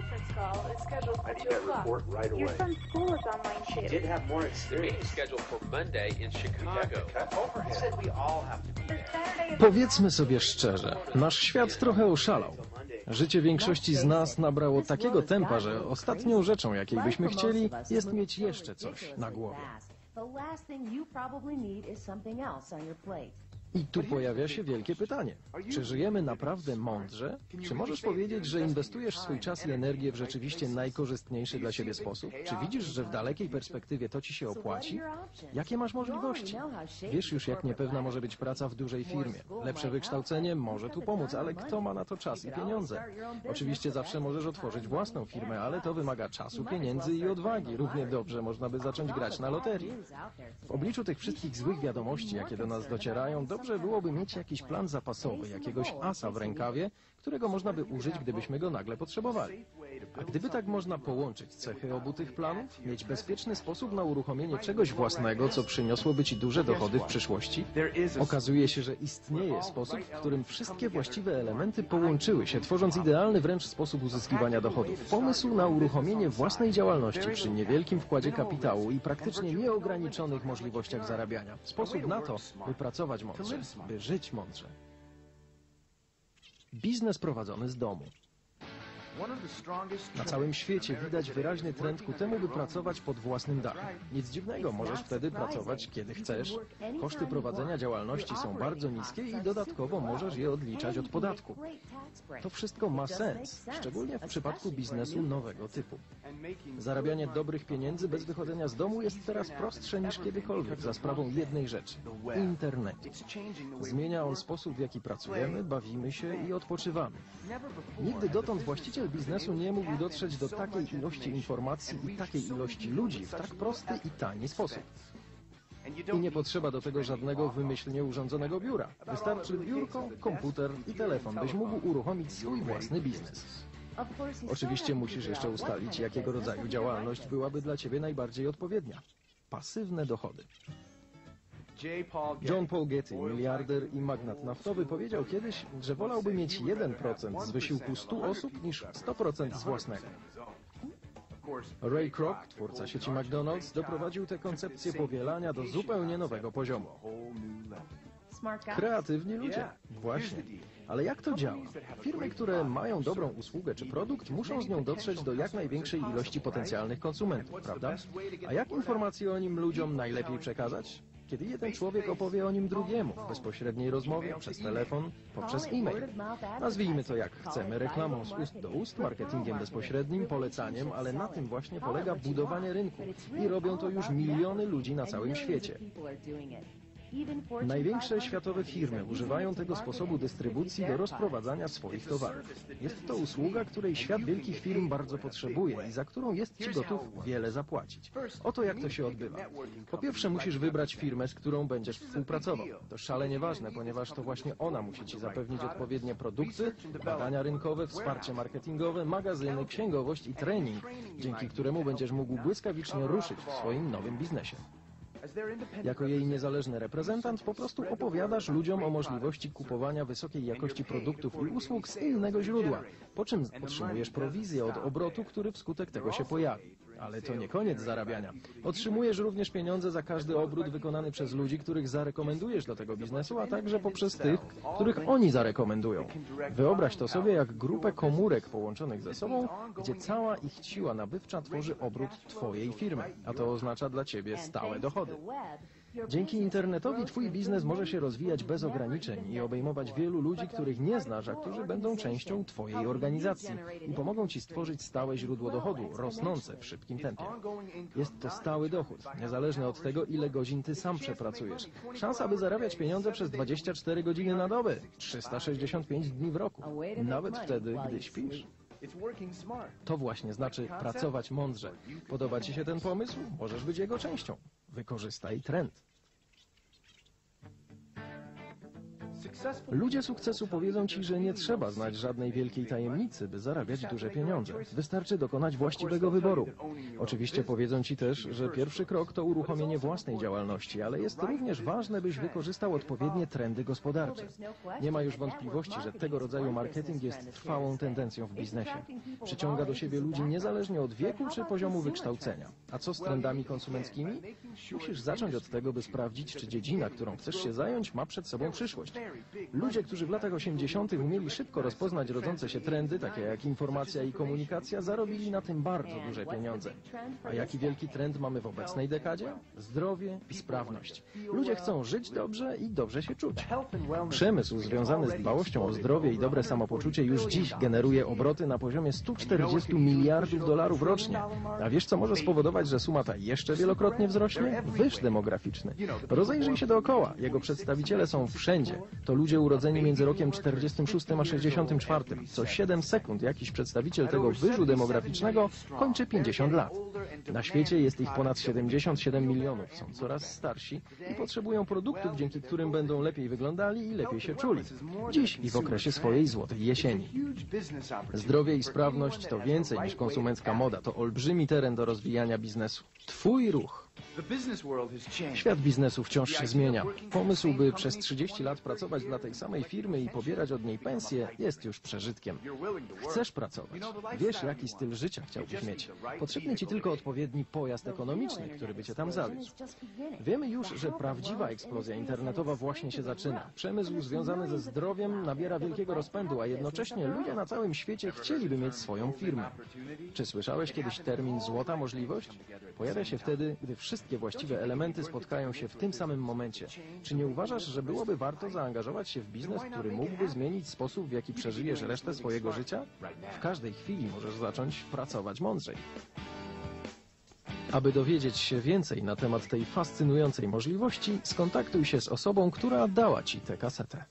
conference call is scheduled for I need 2 that o'clock. report right Your son's school is online He too. did have more experience. Meeting scheduled for Monday in Chicago. him. said we all have to be Powiedzmy sobie szczerze, nasz świat trochę oszalał. Życie większości z nas nabrało takiego tempa, że ostatnią rzeczą, jakiej byśmy chcieli, jest mieć jeszcze coś na głowie. The last thing you probably need is something else on your plate. I tu pojawia się wielkie pytanie. Czy żyjemy naprawdę mądrze? Czy możesz powiedzieć, że inwestujesz swój czas i energię w rzeczywiście najkorzystniejszy dla siebie sposób? Czy widzisz, że w dalekiej perspektywie to ci się opłaci? Jakie masz możliwości? Wiesz już, jak niepewna może być praca w dużej firmie. Lepsze wykształcenie może tu pomóc, ale kto ma na to czas i pieniądze? Oczywiście zawsze możesz otworzyć własną firmę, ale to wymaga czasu, pieniędzy i odwagi. Równie dobrze można by zacząć grać na loterii. W obliczu tych wszystkich złych wiadomości, jakie do nas docierają, dobrze byłoby mieć jakiś plan zapasowy, jakiegoś asa w rękawie, którego można by użyć, gdybyśmy go nagle potrzebowali. A gdyby tak można połączyć cechy obu tych planów, mieć bezpieczny sposób na uruchomienie czegoś własnego, co przyniosłoby ci duże dochody w przyszłości, okazuje się, że istnieje sposób, w którym wszystkie właściwe elementy połączyły się, tworząc idealny wręcz sposób uzyskiwania dochodów. Pomysł na uruchomienie własnej działalności przy niewielkim wkładzie kapitału i praktycznie nieograniczonych możliwościach zarabiania. Sposób na to, by pracować mądrze, by żyć mądrze. Biznes prowadzony z domu. Na całym świecie widać wyraźny trend ku temu, by pracować pod własnym dachem. Nic dziwnego, możesz wtedy pracować kiedy chcesz. Koszty prowadzenia działalności są bardzo niskie i dodatkowo możesz je odliczać od podatku. To wszystko ma sens, szczególnie w przypadku biznesu nowego typu. Zarabianie dobrych pieniędzy bez wychodzenia z domu jest teraz prostsze niż kiedykolwiek za sprawą jednej rzeczy internetu. Zmienia on sposób, w jaki pracujemy, bawimy się i odpoczywamy. Nigdy dotąd właściciel biznesu nie mógł dotrzeć do takiej ilości informacji i takiej ilości ludzi w tak prosty i tani sposób. I nie potrzeba do tego żadnego wymyślnie urządzonego biura. Wystarczy biurko, komputer i telefon, byś mógł uruchomić swój własny biznes. Oczywiście musisz jeszcze ustalić, jakiego rodzaju działalność byłaby dla Ciebie najbardziej odpowiednia. Pasywne dochody. John Paul Getty, miliarder i magnat naftowy, powiedział kiedyś, że wolałby mieć 1% z wysiłku 100 osób niż 100% z własnego. Ray Kroc, twórca sieci McDonald's, doprowadził tę koncepcję powielania do zupełnie nowego poziomu. Kreatywni ludzie. Właśnie. Ale jak to działa? Firmy, które mają dobrą usługę czy produkt, muszą z nią dotrzeć do jak największej ilości potencjalnych konsumentów, prawda? A jak informacje o nim ludziom najlepiej przekazać? Kiedy jeden człowiek opowie o nim drugiemu, w bezpośredniej rozmowie, przez telefon, poprzez e-mail. Nazwijmy to jak chcemy, reklamą z ust do ust, marketingiem bezpośrednim, polecaniem, ale na tym właśnie polega budowanie rynku. I robią to już miliony ludzi na całym świecie. Największe światowe firmy używają tego sposobu dystrybucji do rozprowadzania swoich towarów. Jest to usługa, której świat wielkich firm bardzo potrzebuje i za którą jest ci gotów wiele zapłacić. Oto jak to się odbywa. Po pierwsze musisz wybrać firmę, z którą będziesz współpracował. To szalenie ważne, ponieważ to właśnie ona musi ci zapewnić odpowiednie produkty, badania rynkowe, wsparcie marketingowe, magazyny, księgowość i trening, dzięki któremu będziesz mógł błyskawicznie ruszyć w swoim nowym biznesie. Jako jej niezależny reprezentant po prostu opowiadasz ludziom o możliwości kupowania wysokiej jakości produktów i usług z innego źródła, po czym otrzymujesz prowizję od obrotu, który wskutek tego się pojawi. Ale to nie koniec zarabiania. Otrzymujesz również pieniądze za każdy obrót wykonany przez ludzi, których zarekomendujesz do tego biznesu, a także poprzez tych, których oni zarekomendują. Wyobraź to sobie jak grupę komórek połączonych ze sobą, gdzie cała ich siła nabywcza tworzy obrót Twojej firmy, a to oznacza dla Ciebie stałe dochody. Dzięki internetowi Twój biznes może się rozwijać bez ograniczeń i obejmować wielu ludzi, których nie znasz, a którzy będą częścią Twojej organizacji i pomogą Ci stworzyć stałe źródło dochodu, rosnące w szybkim tempie. Jest to stały dochód, niezależny od tego, ile godzin Ty sam przepracujesz. Szansa, by zarabiać pieniądze przez 24 godziny na dobę, 365 dni w roku, nawet wtedy, gdy śpisz. To właśnie znaczy pracować mądrze. Podoba Ci się ten pomysł? Możesz być jego częścią. Wykorzystaj trend. Ludzie sukcesu powiedzą ci, że nie trzeba znać żadnej wielkiej tajemnicy, by zarabiać duże pieniądze. Wystarczy dokonać właściwego wyboru. Oczywiście powiedzą ci też, że pierwszy krok to uruchomienie własnej działalności, ale jest również ważne, byś wykorzystał odpowiednie trendy gospodarcze. Nie ma już wątpliwości, że tego rodzaju marketing jest trwałą tendencją w biznesie. Przyciąga do siebie ludzi niezależnie od wieku czy poziomu wykształcenia. A co z trendami konsumenckimi? Musisz zacząć od tego, by sprawdzić, czy dziedzina, którą chcesz się zająć, ma przed sobą przyszłość. Ludzie, którzy w latach 80. umieli szybko rozpoznać rodzące się trendy, takie jak informacja i komunikacja, zarobili na tym bardzo duże pieniądze. A jaki wielki trend mamy w obecnej dekadzie? Zdrowie i sprawność. Ludzie chcą żyć dobrze i dobrze się czuć. Przemysł związany z dbałością o zdrowie i dobre samopoczucie już dziś generuje obroty na poziomie 140 miliardów dolarów rocznie. A wiesz, co może spowodować, że suma ta jeszcze wielokrotnie wzrośnie? Wyż demograficzny. Rozejrzyj się dookoła. Jego przedstawiciele są wszędzie. To ludzie urodzeni między rokiem 46 a 64. Co 7 sekund jakiś przedstawiciel tego wyżu demograficznego kończy 50 lat. Na świecie jest ich ponad 77 milionów. Są coraz starsi i potrzebują produktów, dzięki którym będą lepiej wyglądali i lepiej się czuli. Dziś i w okresie swojej złotej jesieni. Zdrowie i sprawność to więcej niż konsumencka moda. To olbrzymi teren do rozwijania biznesu. Twój ruch. Świat biznesu wciąż się zmienia. Pomysł, by przez 30 lat pracować dla tej samej firmy i pobierać od niej pensję, jest już przeżytkiem. Chcesz pracować. Wiesz, jaki styl życia chciałbyś mieć. Potrzebny ci tylko odpowiedni pojazd ekonomiczny, który by cię tam zawiózł. Wiemy już, że prawdziwa eksplozja internetowa właśnie się zaczyna. Przemysł związany ze zdrowiem nabiera wielkiego rozpędu, a jednocześnie ludzie na całym świecie chcieliby mieć swoją firmę. Czy słyszałeś kiedyś termin złota możliwość? Pojawia się wtedy, gdy wszystkie właściwe elementy spotkają się w tym samym momencie. Czy nie uważasz, że byłoby warto zaangażować się w biznes, który mógłby zmienić sposób, w jaki przeżyjesz resztę swojego życia? W każdej chwili możesz zacząć pracować mądrzej. Aby dowiedzieć się więcej na temat tej fascynującej możliwości, skontaktuj się z osobą, która dała Ci tę kasetę.